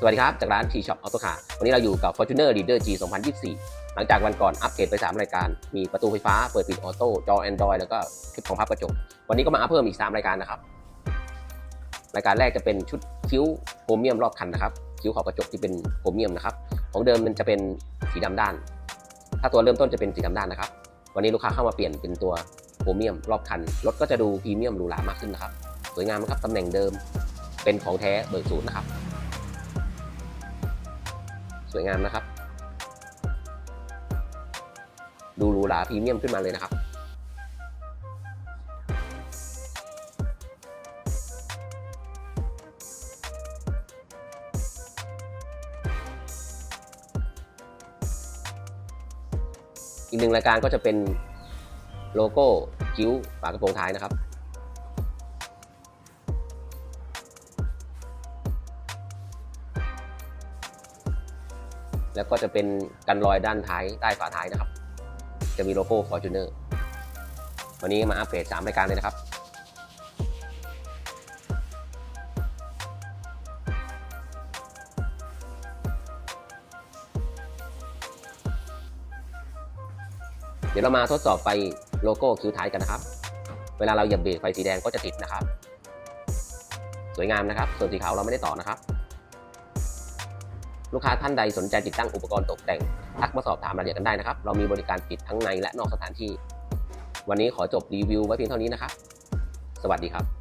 สวัสดีครับ จากร้าน T Shop Auto Car วันนี้เราอยู่กับ Fortuner Leader G 2024 หลังจากวันก่อนอัปเกรดไป 3 รายการ มีประตูไฟฟ้าเปิดปิดออโต้จอ Android แล้วก็คลิปของพับกระจก วันนี้ก็มาอัพเพิ่มอีก 3 รายการนะครับ รายการแรกจะเป็นชุดคิ้วโครเมียมรอบคันนะครับ คิ้วขอบกระจกที่เป็นโครเมียมนะครับ ของเดิมมันจะเป็นสีดำด้าน ถ้าตัวเริ่มต้นจะเป็นสีดำด้านนะครับ วันนี้ลูกค้าเข้ามาเปลี่ยนเป็นตัวโครเมียมรอบคัน รถก็จะดูพรีเมียมหรูหรามากขึ้นนะครับ สวยงามนะครับตำแหน่งเดิม เป็นของแท้เบิกศูนย์นะครับ สวยงามนะครับ ดูหรูหราพรีเมียมขึ้นมาเลยนะครับ อีกหนึ่งรายการก็จะเป็นโลโก้คิ้วฝากระโปรงท้ายนะครับ แล้วก็จะเป็นกันรอยด้านท้ายใต้ฝาท้ายนะครับ จะมีโลโก้ Fortuner วันนี้มาอัปเดต3รายการเลยนะครับ เดี๋ยวเรามาทดสอบไฟโลโก้คิ้วท้ายกันนะครับ เวลาเราเหยียบเบรกไฟสีแดงก็จะติดนะครับ สวยงามนะครับ ส่วนสีขาวเราไม่ได้ต่อนะครับ ลูกค้าท่านใดสนใจติดตั้งอุปกรณ์ตกแต่ง ทักมาสอบถามรายละเอียดกันได้นะครับ เรามีบริการติดทั้งในและนอกสถานที่ วันนี้ขอจบรีวิวไว้เพียงเท่านี้นะครับ สวัสดีครับ